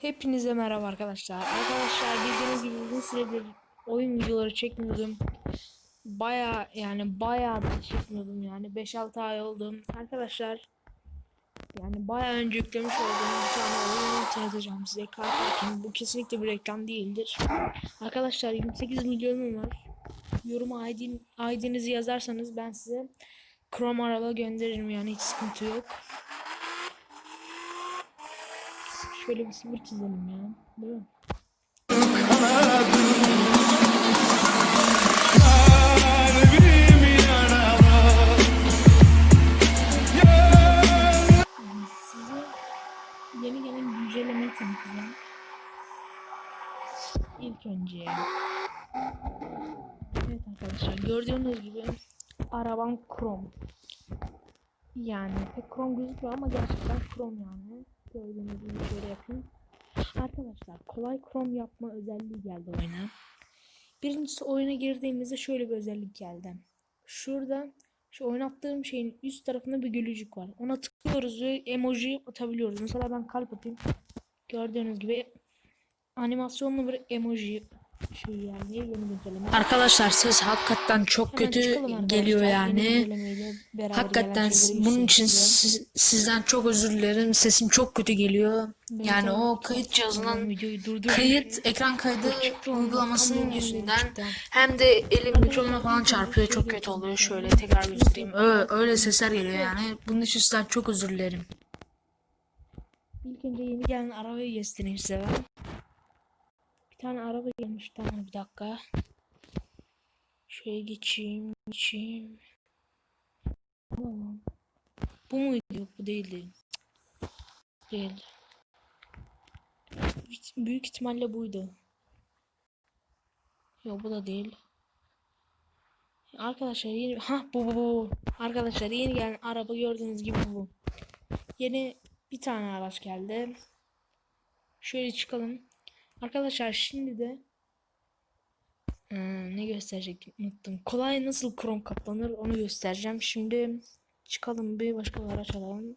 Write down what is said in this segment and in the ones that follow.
Hepinize merhaba arkadaşlar. Arkadaşlar bildiğiniz gibi uzun süredir oyun videoları çekmiyordum. Baya yani baya da çekmiyordum yani 5-6 ay oldu. Arkadaşlar yani baya önce yüklemiş olduğum bir tane oyunu tanıtacağım size. Kartlarken bu kesinlikle bir reklam değildir. Arkadaşlar 28 milyonum var. Yoruma ID, ID'nizi yazarsanız ben size Chrome araba gönderirim yani hiç sıkıntı yok. Şöyle bir sınır çizelim ya. Değil mi? İlk önce Evet arkadaşlar gördüğünüz gibi arabam Chrome. Yani pek Chrome gözükmüyor ama gerçekten Chrome yani. Gördüğünüz gibi şöyle yapayım. Arkadaşlar kolay Chrome yapma özelliği geldi oyuna. Birincisi oyuna girdiğimizde şöyle bir özellik geldi. Şurada şu oynattığım şeyin üst tarafında bir gülücük var. Ona tıklıyoruz ve emoji atabiliyoruz. Mesela ben kalp atayım. Gördüğünüz gibi animasyonlu bir emoji şey yani yeni güncelleme. Arkadaşlar ses hakikaten çok Hemen kötü geliyor yani. Hakikaten bunun için siz- sizden çok özür dilerim. Sesim çok kötü geliyor. Ben Yani o kayıt cihazından kayıt ekran kaydı uygulamasının ama yüzünden hem de elim mikrofona falan çarpıyor çok kötü oluyor. Şöyle tekrar göstereyim. Ö- öyle sesler geliyor yani. Bunun için sizden çok özür dilerim. İlk önce yeni gelen arabayı göstereyim size ben. Tane araba gelmiş tamam bir dakika. Şöyle geçeyim geçeyim. Tamam. Bu muydu? Yok bu değildi. Değil. Büyük ihtimalle buydu. Yok bu da değil. Arkadaşlar yeni ha bu bu bu. Arkadaşlar yeni gelen araba gördüğünüz gibi bu. Yeni bir tane araç geldi. Şöyle çıkalım. Arkadaşlar şimdi de Ee, ne gösterecektim unuttum. Kolay nasıl krom kaplanır onu göstereceğim. Şimdi çıkalım bir başka bir araç alalım.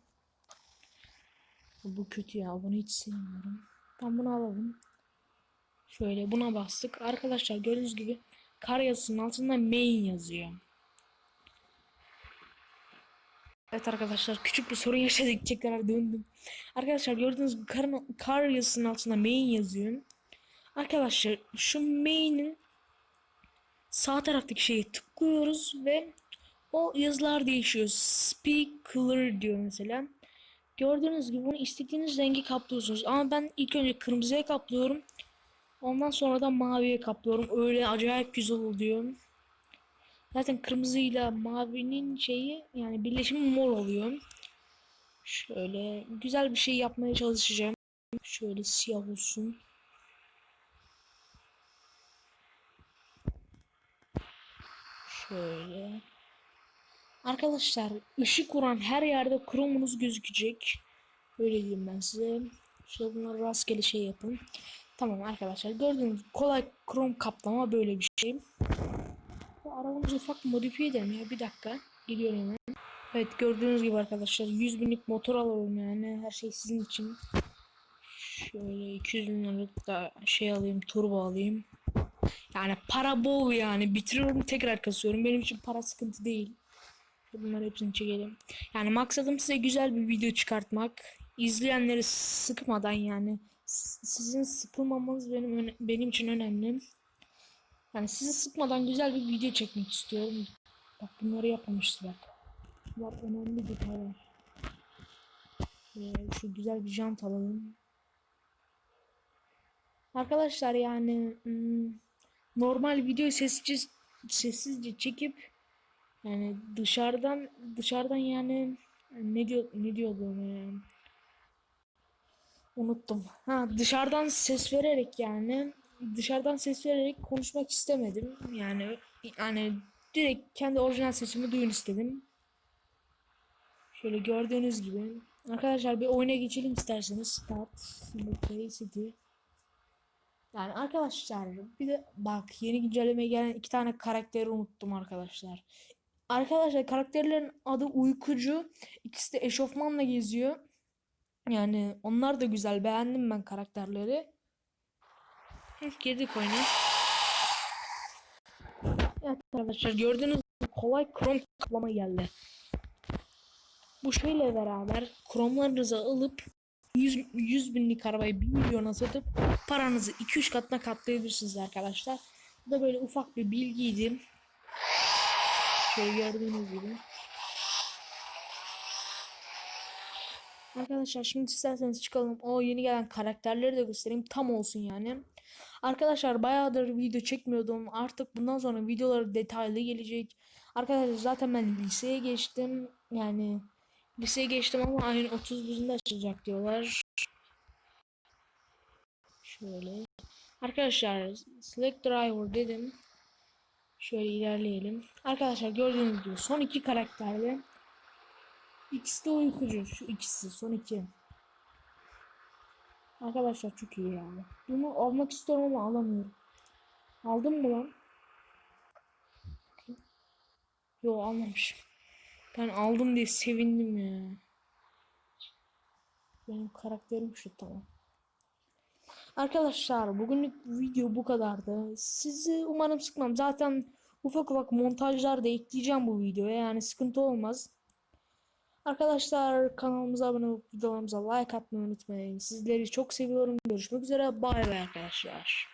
Bu kötü ya bunu hiç sevmiyorum. Ben bunu alalım. Şöyle buna bastık. Arkadaşlar gördüğünüz gibi kar yazısının altında main yazıyor. Evet arkadaşlar küçük bir sorun yaşadık tekrar döndüm. Arkadaşlar gördüğünüz gibi kar, kar yazısının altında main yazıyor. Arkadaşlar şu main'in sağ taraftaki şeye tıklıyoruz ve o yazılar değişiyor. Speak color diyor mesela. Gördüğünüz gibi bunu istediğiniz rengi kaplıyorsunuz. Ama ben ilk önce kırmızıya kaplıyorum. Ondan sonra da maviye kaplıyorum. Öyle acayip güzel oluyor. Zaten kırmızıyla mavinin şeyi yani birleşimi mor oluyor. Şöyle güzel bir şey yapmaya çalışacağım. Şöyle siyah olsun. Şöyle. Arkadaşlar ışık vuran her yerde kromunuz gözükecek. Öyle diyeyim ben size. Şöyle bunları rastgele şey yapın. Tamam arkadaşlar gördüğünüz kolay krom kaplama böyle bir şey. Bu arabamızı ufak modifiye edelim ya bir dakika. Geliyorum hemen. Evet gördüğünüz gibi arkadaşlar 100 binlik motor alalım yani her şey sizin için. Şöyle 200 bin liralık da şey alayım turbo alayım. Yani para bol yani bitiriyorum tekrar kasıyorum benim için para sıkıntı değil. Bunları hepsini çekelim. Yani maksadım size güzel bir video çıkartmak. İzleyenleri sıkmadan yani sizin sıkılmamanız benim benim için önemli. Yani sizi sıkmadan güzel bir video çekmek istiyorum. Bak bunları yapmamıştı bak. Bunlar önemli detaylar. Ee, şu güzel bir jant alalım. Arkadaşlar yani hmm, normal video sessizce sessizce çekip yani dışarıdan dışarıdan yani ne diyor ne diyordu ona ya? Unuttum. Ha dışarıdan ses vererek yani dışarıdan ses vererek konuşmak istemedim. Yani yani direkt kendi orijinal sesimi duyun istedim. Şöyle gördüğünüz gibi. Arkadaşlar bir oyuna geçelim isterseniz. Start. City. Yani arkadaşlar bir de bak yeni güncellemeye gelen iki tane karakteri unuttum arkadaşlar. Arkadaşlar karakterlerin adı uykucu. İkisi de eşofmanla geziyor. Yani onlar da güzel. Beğendim ben karakterleri. Girdik oyuna. Evet arkadaşlar gördüğünüz gibi kolay krom kaplama geldi. Bu şeyle beraber kromlarınızı alıp 100, 100 binlik arabayı 1 milyona satıp paranızı 2-3 katına katlayabilirsiniz arkadaşlar. Bu da böyle ufak bir bilgiydi. Şöyle gördüğünüz gibi. Arkadaşlar şimdi isterseniz çıkalım. O yeni gelen karakterleri de göstereyim. Tam olsun yani. Arkadaşlar bayağıdır video çekmiyordum. Artık bundan sonra videoları detaylı gelecek. Arkadaşlar zaten ben liseye geçtim. Yani liseye geçtim ama ayın 31'inde açılacak diyorlar. Şöyle. Arkadaşlar select driver dedim. Şöyle ilerleyelim. Arkadaşlar gördüğünüz gibi son iki karakterde İkisi de uykucu. Şu ikisi. Son iki. Arkadaşlar çok iyi yani. Bunu almak istiyorum ama alamıyorum. Aldım mı lan? Yo almamışım. Ben aldım diye sevindim ya. Benim karakterim şu tamam. Arkadaşlar bugünlük video bu kadardı. Sizi umarım sıkmam. Zaten ufak ufak montajlar da ekleyeceğim bu videoya. Yani sıkıntı olmaz. Arkadaşlar kanalımıza abone olup videolarımıza like atmayı unutmayın. Sizleri çok seviyorum. Görüşmek üzere. Bay bay arkadaşlar.